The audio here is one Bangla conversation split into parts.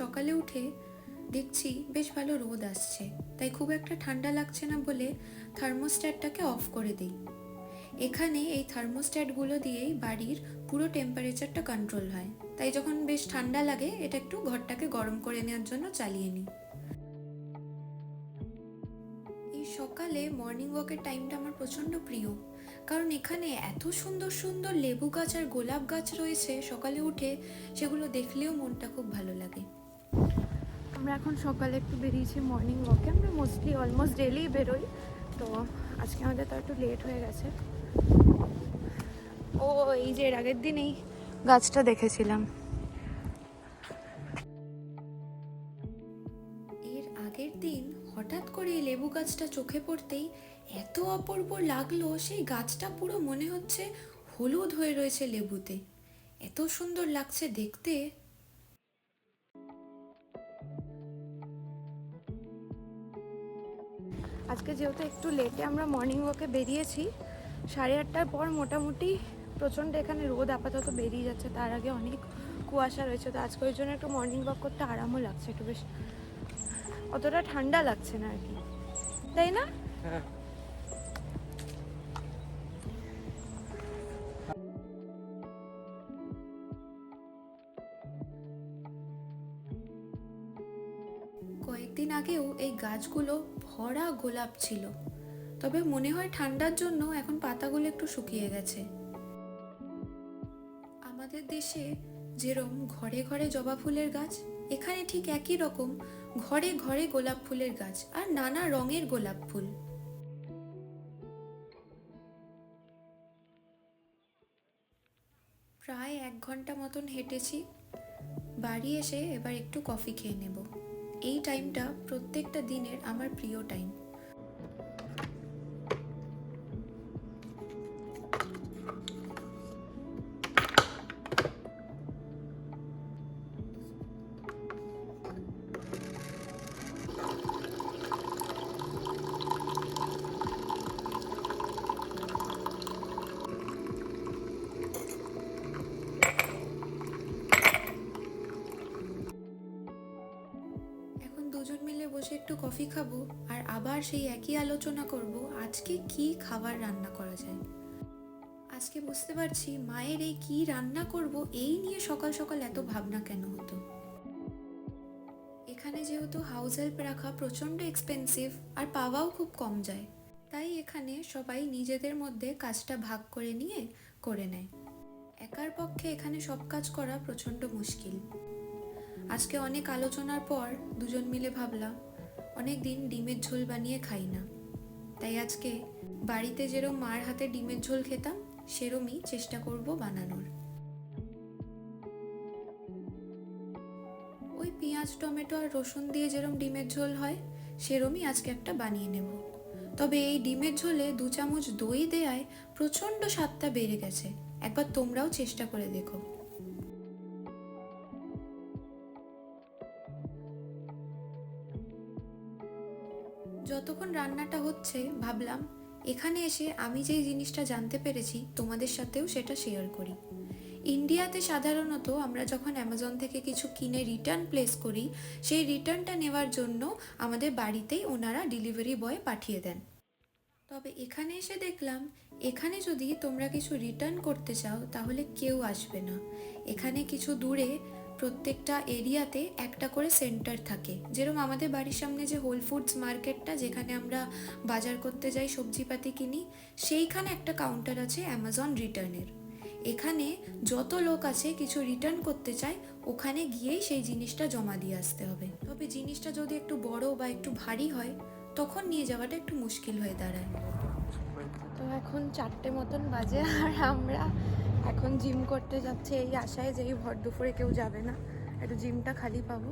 সকালে উঠে দেখছি বেশ ভালো রোদ আসছে, তাই খুব একটা ঠান্ডা লাগছে না বলে থার্মোস্ট্যাটটাকে অফ করে দিই। এখানে এই থার্মোস্ট্যাটগুলো দিয়েই বাড়ির পুরো টেম্পারেচারটা কন্ট্রোল হয়। তাই যখন বেশ ঠান্ডা লাগে, এটা একটু ঘরটাকে গরম করে নেওয়ার জন্য চালিয়ে নিই। এই সকালে মর্নিং ওয়াকের টাইমটা আমার প্রচণ্ড প্রিয়। কারণ এখানে এত সুন্দর সুন্দর লেবু গাছ আর গোলাপ গাছ রয়েছে, সকালে উঠে সেগুলো দেখলেও মনটা খুব ভালো লাগে। আমরা এখন সকালে একটু বেরিয়েছি মর্নিং ওয়াকে আমরা মোস্টলি অলমোস্ট ডেলি বেরোই। তো আজকে আমাদের তো একটু লেট হয়ে গেছে। ও এই যে এর আগের দিন এই গাছটা দেখেছিলাম। এর আগের দিন হঠাৎ করে এই লেবু গাছটা চোখে পড়তেই এত অপূর্ব লাগল সেই গাছটা পুরো মনে হচ্ছে হলুদ হয়ে রয়েছে লেবুতে। এত সুন্দর লাগছে দেখতে। আজকে যেহেতু একটু লেটে আমরা মর্নিং ওয়াকে বেরিয়েছি সাড়ে আটটার পর মোটামুটি প্রচণ্ড এখানে রোদ আপাতত বেরিয়ে যাচ্ছে, তার আগে অনেক কুয়াশা রয়েছে, তো আজকে ওই জন্য একটু মর্নিং ওয়াক করতে আরামও লাগছে, একটু বেশ অতটা ঠান্ডা লাগছে না আর কি। তাই না? কয়েকদিন আগেও এই গাছগুলো ভরা গোলাপ ছিল, তবে মনে হয় ঠান্ডার জন্য এখন পাতাগুলো একটু শুকিয়ে গেছে। দেশে যেরম ঘরে ঘরে জবা ফুলের গাছ, এখানে ঠিক একই রকম ঘরে ঘরে গোলাপ ফুলের গাছ আর নানা রঙের গোলাপ ফুল। প্রায় এক ঘণ্টা মতন হেঁটেছি, বাড়ি এসে এবার একটু কফি খেয়ে নেব। এই টাইমটা প্রত্যেকটা দিনের আমার প্রিয় টাইম একটু কফি খাব আর আবার সেই একই আলোচনা করব আজকে কি খাবার রান্না করা যায়। আজকে বুঝতে পারছি মায়ের এই কি রান্না করব এই নিয়ে সকাল সকাল এত ভাবনা কেন হতো। এখানে যেহেতু হাউস হেল্প রাখা প্রচণ্ড এক্সপেন্সিভ আর পাওয়াও খুব কম যায়, তাই এখানে সবাই নিজেদের মধ্যে কাজটা ভাগ করে নিয়ে করে নেয়। একার পক্ষে এখানে সব কাজ করা প্রচণ্ড মুশকিল। আজকে অনেক আলোচনার পর দুজন মিলে ভাবলাম অনেক দিন ডিমের ঝোল বানিয়ে খাই না। তাই আজকে বাড়িতে যেরম মার হাতে ডিমের ঝোল খেতাম, সেরমই চেষ্টা করব বানানোর। ওই পেঁয়াজ, টমেটো আর রসুন দিয়ে যেরম ডিমের ঝোল হয়, সেরমই আজকে একটা বানিয়ে নেব। তবে এই ডিমের ঝোলে দু চামচ দই দেয়ায় প্রচণ্ড স্বাদটা বেড়ে গেছে। একবার তোমরাও চেষ্টা করে দেখো। যতক্ষণ রান্নাটা হচ্ছে, ভাবলাম, এখানে এসে আমি যেই জিনিসটা জানতে পেরেছি, তোমাদের সাথেও সেটা শেয়ার করি। ইন্ডিয়াতে সাধারণত আমরা যখন অ্যামাজন থেকে কিছু কিনে রিটার্ন প্লেস করি, সেই রিটার্নটা নেওয়ার জন্য আমাদের বাড়িতেই ওনারা ডেলিভারি বয় পাঠিয়ে দেন। তবে এখানে এসে দেখলাম, এখানে যদি তোমরা কিছু রিটার্ন করতে চাও, তাহলে কেউ আসবে না। এখানে কিছু দূরে প্রত্যেকটা এরিয়াতে একটা করে সেন্টার থাকে। যেরকম আমাদের বাড়ির সামনে যে হোল ফুডস মার্কেটটা যেখানে আমরা বাজার করতে যাই, সবজিপাতি কিনি, সেইখানে একটা কাউন্টার আছে অ্যামাজন রিটার্নের এখানে যত লোক আছে, কিছু রিটার্ন করতে চায়, ওখানে গিয়েই সেই জিনিসটা জমা দিয়ে আসতে হবে। তবে জিনিসটা যদি একটু বড় বা একটু ভারী হয়, তখন নিয়ে যাওয়াটা একটু মুশকিল হয়ে দাঁড়ায়। এখন চারটে মতন বাজে আর আমরা এখন জিম করতে যাচ্ছি। এই আশায় যে এই ভর দুপুরে কেউ যাবে না। একটু জিমটা খালি পাবো।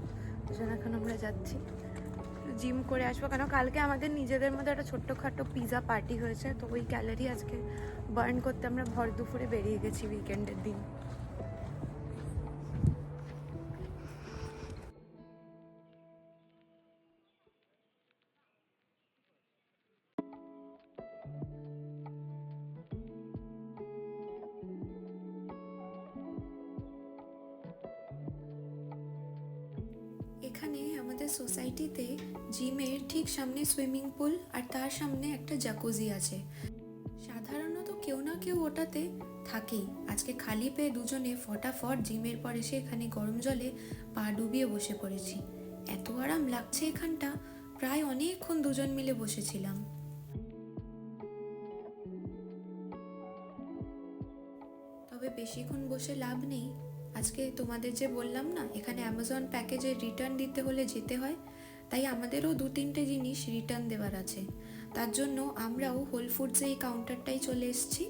ওই জন্য এখন আমরা যাচ্ছি। জিম করে আসব। কেন কালকে আমাদের নিজেদের মধ্যে একটা ছোট্টখাটো পিজা পার্টি হয়েছে। তো ওই ক্যালারি আজকে বার্ন করতে আমরা ভর দুপুরে বেরিয়ে গেছি উইকেন্ডের দিন। আমাদের সোসাইটিতে জিমের ঠিক সামনে সুইমিং পুল আর তার সামনে একটা জাকুজি আছে। সাধারণত কেউ না কেউ ওটাতে থাকেই। আজকে খালি পেয়ে দুজনে ফটাফট জিমের পর এসে এখানে গরম জলে পা ডুবিয়ে বসে পড়েছি। এত আরাম লাগছে এখানটা। প্রায় অনেকক্ষণ দুজন মিলে বসেছিলাম। তবে বেশিক্ষণ বসে লাভ নেই। আজকে তোমাদের যে বললাম না, এখানে অ্যামাজন প্যাকেজে রিটার্ন দিতে হলে যেতে হয়, তাই আমাদেরও দু তিনটে জিনিস রিটার্ন দেওয়ার আছে। তার জন্য আমরাও হোল ফুডসে এই কাউন্টারটাই চলে এসেছি।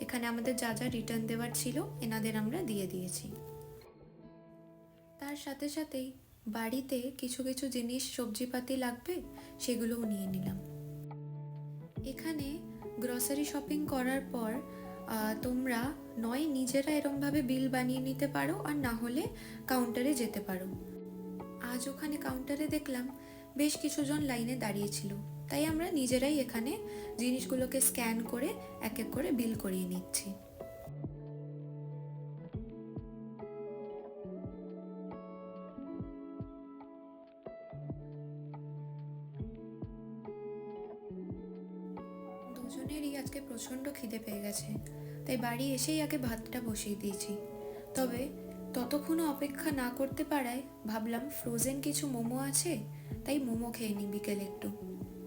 এখানে আমাদের যা যা রিটার্ন দেওয়ার ছিল, এনাদের আমরা দিয়ে দিয়েছি। তার সাথে সাথেই বাড়িতে কিছু কিছু জিনিস, সবজিপাতি লাগবে, সেগুলোও নিয়ে নিলাম। এখানে গ্রসারি শপিং করার পর তোমরা নয় নিজেরা এরমভাবে বিল বানিয়ে নিতে পারো আর না হলে কাউন্টারে যেতে পারো। আজ ওখানে কাউন্টারে দেখলাম বেশ কিছুজন লাইনে দাঁড়িয়েছিল তাই আমরা নিজেরাই এখানে জিনিসগুলোকে স্ক্যান করে এক এক করে বিল করিয়ে নিচ্ছি। দুজনেরই আজকে প্রচণ্ড খিদে পেয়ে গেছে। তাই বাড়ি এসেই আগে ভাতটা বসিয়ে দিয়েছি। তবে ততক্ষণও অপেক্ষা না করতে পারায় ভাবলাম ফ্রোজেন কিছু মোমো আছে, তাই মোমো খেয়ে নিই বিকেলে একটু।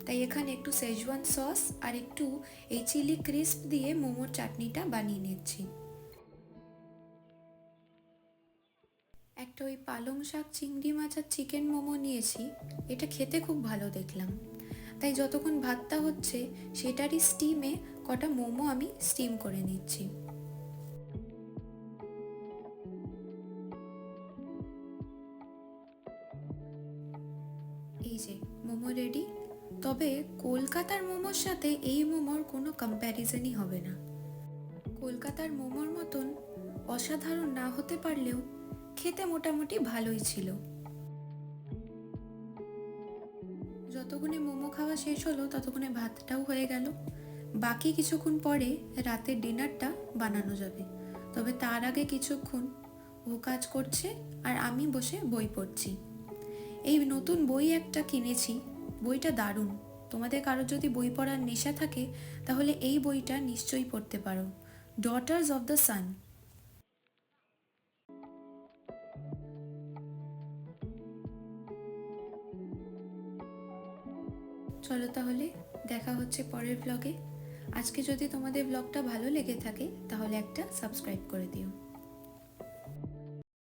তাই এখানে একটু সেজওয়ান সস আর একটু এই চিলি ক্রিস্প দিয়ে মোমোর চাটনিটা বানিয়ে নিচ্ছি। একটা ওই পালং শাক, চিংড়ি মাছ আর চিকেন মোমো নিয়েছি। এটা খেতে খুব ভালো দেখলাম। তাই যতক্ষণ ভাতটা হচ্ছে, সেটারই স্টিমে কটা মোমো আমি স্টিম করে নিচ্ছি। এই যে, মোমো রেডি তবে কলকাতার মোমোর সাথে এই মোমোর কোনো কম্প্যারিজনই হবে না। কলকাতার মোমোর মতন অসাধারণ না হতে পারলেও খেতে মোটামুটি ভালোই ছিল। যতক্ষণে মোমো খাওয়া শেষ হলো, ততক্ষণে ভাতটাও হয়ে গেল। বাকি কিছুক্ষণ পরে রাতের ডিনারটা বানানো যাবে। তবে তার আগে কিছুক্ষণ ও কাজ করছে আর আমি বসে বই পড়ছি। এই নতুন বই একটা কিনেছি। বইটা দারুণ। তোমাদের কারোর যদি বই পড়ার নেশা থাকে, তাহলে এই বইটা নিশ্চয়ই পড়তে পারো। ডটার্স অফ দ্য সান চলো তাহলে, দেখা হচ্ছে পরের ব্লগে আজকে যদি তোমাদের ব্লগটা ভালো লেগে থাকে, তাহলে একটা সাবস্ক্রাইব করে দিও।